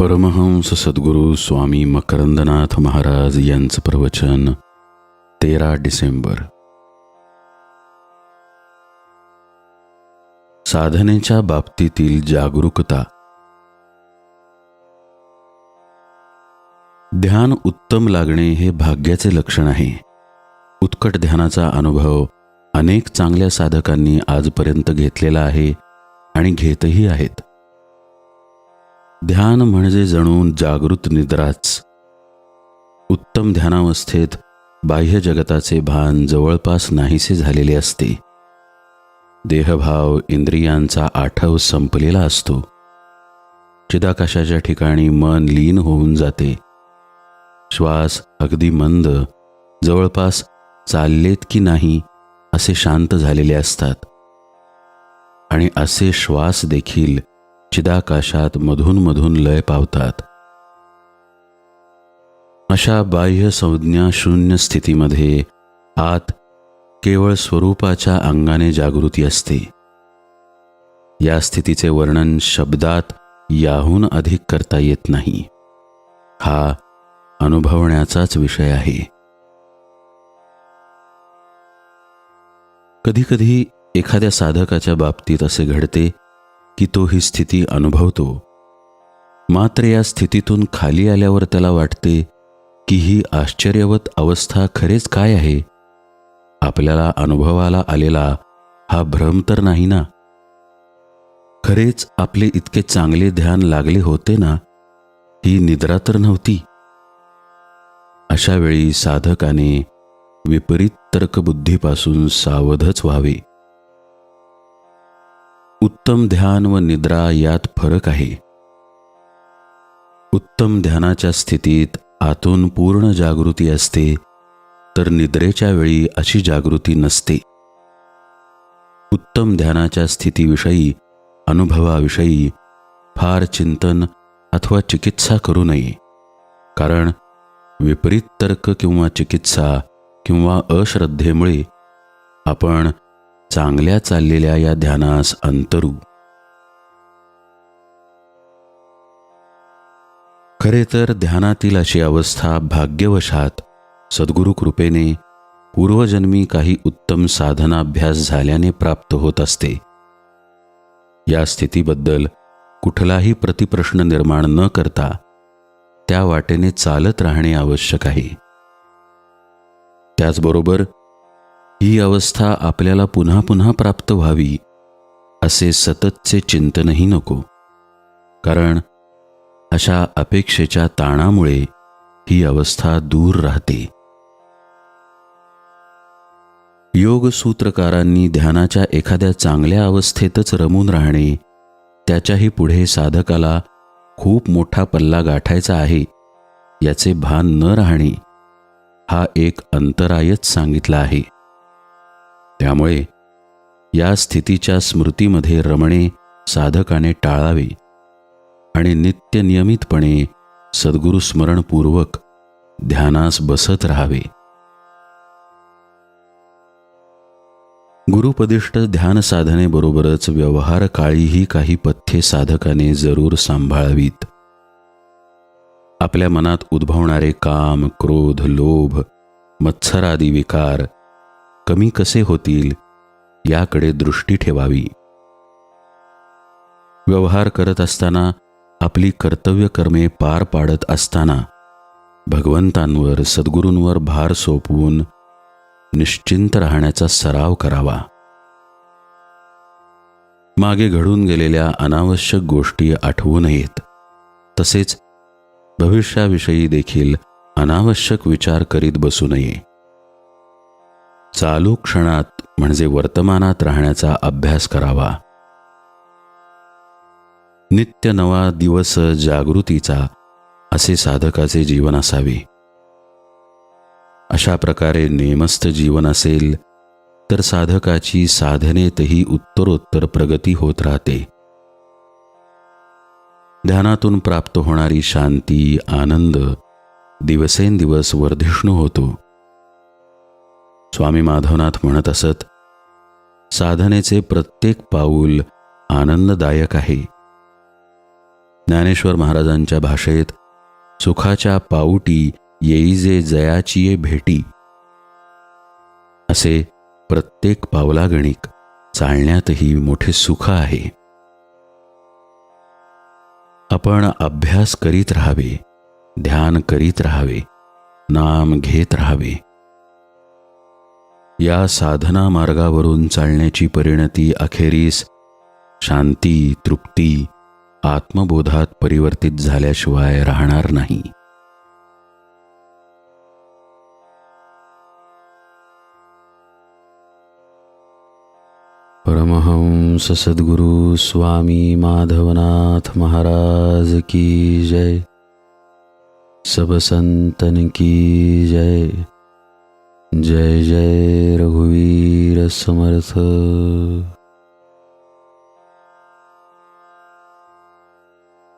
परमहंस सद्गुरू स्वामी मकरंदनाथ महाराज यांचं प्रवचन तेरा डिसेंबर. साधनेच्या बाबतीतील जागरूकता. ध्यान उत्तम लागणे हे भाग्याचे लक्षण आहे. उत्कट ध्यानाचा अनुभव अनेक चांगल्या साधकांनी आजपर्यंत घेतलेला आहे आणि घेतही आहेत. ध्यान म्हणजे जणू जागृत निद्राच. उत्तम ध्यानावस्थेत बाह्य जगताचे भान जवळपास नाहीसे झालेले असते. देहभाव इंद्रियांचा आठव संपलेला असतो. चिदाकाशाच्या ठिकाणी मन लीन होऊन जाते. श्वास अगदी मंद जवळपास चाललेत की नाही असे शांत झालेले असतात. आणि असे श्वास देखील चिदाकाशात मधून मधून लय पावतात. अशा बाह्य संज्ञा शून्य स्थितीमध्ये आत केवळ स्वरूपाच्या अंगाने जागृती असते. या स्थितीचे वर्णन शब्दात याहून अधिक करता येत नाही. हा अनुभवण्याचाच विषय आहे. कधीकधी एखाद्या साधकाच्या बाबतीत असे घडते की तो ही स्थिती अनुभवतो. मात्र या स्थितीतून खाली आल्यावर त्याला वाटते की ही आश्चर्यवत अवस्था खरेच काय आहे? आपल्याला अनुभवाला आलेला हा भ्रम तर नाही ना? खरेच आपले इतके चांगले ध्यान लागले होते ना? ही निद्रा तर नव्हती. अशा वेळी साधकाने विपरीत तर्कबुद्धीपासून सावधच व्हावे. उत्तम ध्यान व निद्रा यात फरक आहे. उत्तम ध्यानाच्या स्थितीत आतून पूर्ण जागृती असते तर निद्रेच्या वेळी अशी जागृती नसते. उत्तम ध्यानाच्या स्थितीविषयी अनुभवाविषयी फार चिंतन अथवा चिकित्सा करू नये कारण विपरीत तर्क किंवा चिकित्सा किंवा अश्रद्धेमुळे आपण चांगल्या चाललेल्या या ध्यानास अंतरू. खरे तर ध्यानातील अशी अवस्था भाग्यवशात सद्गुरु कृपेने पूर्वजन्मी काही उत्तम साधनाभ्यास झाल्याने प्राप्त होत असते. या स्थितीबद्दल कुठलाही प्रतिप्रश्न निर्माण न करता त्या वाटेने चालत राहणे आवश्यक आहे. त्याचबरोबर ही अवस्था आपल्याला पुन्हा पुन्हा प्राप्त व्हावी असे सततचे चिंतनही नको. कारण अशा अपेक्षेच्या ताणामुळे ही अवस्था दूर राहते. योगसूत्रकारांनी ध्यानाच्या एखाद्या चांगल्या अवस्थेतच रमून राहणे त्याच्याही पुढे साधकाला खूप मोठा पल्ला गाठायचा आहे याचे भान न राहणे हा एक अंतरायच सांगितला आहे. त्यामुळे या स्थितीच्या स्मृतीमध्ये रमणे साधकाने टाळावे आणि नित्य नियमितपणे सद्गुरु स्मरणपूर्वक ध्यानास बसत राहावे. गुरुपदिष्ट ध्यान साधनेबरोबरच व्यवहार काळीही काही पथ्ये साधकाने जरूर सांभाळावीत. आपल्या मनात उद्भवणारे काम क्रोध लोभ मत्सरादी विकार कमी कसे होतील याकडे दृष्टी ठेवावी. व्यवहार करत असताना आपली कर्तव्य कर्मे पार पाडत असताना भगवंतांवर सद्गुरूंवर भार सोपवून निश्चिंत राहण्याचा सराव करावा. मागे घडून गेलेल्या अनावश्यक गोष्टी आठवू नयेत. तसेच भविष्याविषयी देखील अनावश्यक विचार करीत बसू नये. चालू क्षणात म्हणजे वर्तमानात राहण्याचा अभ्यास करावा. नित्य नवा दिवस जागृतीचा असे साधकाचे जीवन असावे. अशा प्रकारे नेमस्थ जीवन असेल तर साधकाची साधनेतही उत्तरोत्तर प्रगती होत राहते. ध्यानातून प्राप्त होणारी शांती आनंद दिवसेंदिवस वर्धिष्णू होतो. स्वामी माधवनाथ म्हणत असत साधनेचे प्रत्येक पाऊल आनंददायक आहे. ज्ञानेश्वर महाराजांच्या भाषेत सुखाच्या पाऊटी येईजे जयाची भेटी. असे प्रत्येक पावलागणिक चालण्यातही मोठे सुख आहे. आपण अभ्यास करीत राहावे ध्यान करीत राहावे नाम घेत राहावे. या साधना मार्गावरून चालण्याची परिणती अखेरीस शांती तृप्ती आत्मबोधात परिवर्तित झाल्याशिवाय राहणार नाही. परमहंस सद्गुरु स्वामी माधवनाथ महाराज की जय। सब संतन की जय। जय जय रघुवीर समर्थ।